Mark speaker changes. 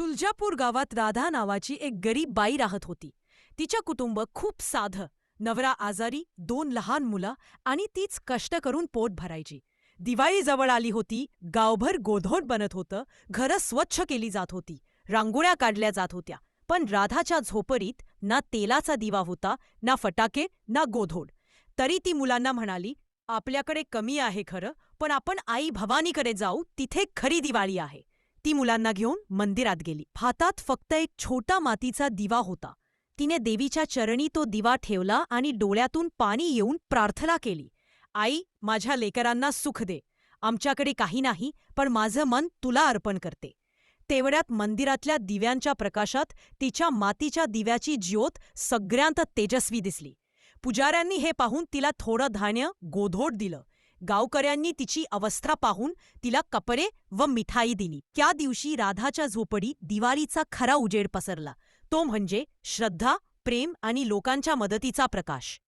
Speaker 1: तुळजापूर गावात राधा नावाची एक गरीब बाई राहत होती. तिच्या कुटुंब खूप साधं नवरा आजारी दोन लहान मुलं आणि तीच कष्ट करून पोट भरायची. दिवाळी जवळ आली होती गावभर गोधोड बनत होतं घरं स्वच्छ केली जात होती रांगोळ्या काढल्या जात होत्या पण राधाच्या झोपरीत ना तेलाचा दिवा होता ना फटाके ना गोधोड. तरी ती मुलांना म्हणाली आपल्याकडे कमी आहे खरं पण आपण आई भवानीकडे जाऊ तिथे खरी दिवाळी आहे. ती मुलांना घेऊन मंदिरात गेली. हातात फक्त एक छोटा मातीचा दिवा होता. तिने देवीच्या चरणी तो दिवा ठेवला आणि डोळ्यातून पाणी येऊन प्रार्थना केली. आई माझ्या लेकरांना सुख दे. आमच्याकडे काही नाही पण माझं मन तुला अर्पण करते. तेवढ्यात मंदिरातल्या दिव्यांच्या प्रकाशात तिच्या मातीच्या दिव्याची ज्योत सगळ्यांत तेजस्वी दिसली. पुजाऱ्यांनी हे पाहून तिला थोडं धान्य गोधोड दिलं. गावकऱ्यांनी तिची अवस्था पाहून तिला कपडे व मिठाई दिली. त्या दिवशी राधाच्या झोपडी दिवाळीचा खरा उजेड पसरला. तो म्हणजे श्रद्धा प्रेम आणि लोकांच्या मदतीचा प्रकाश.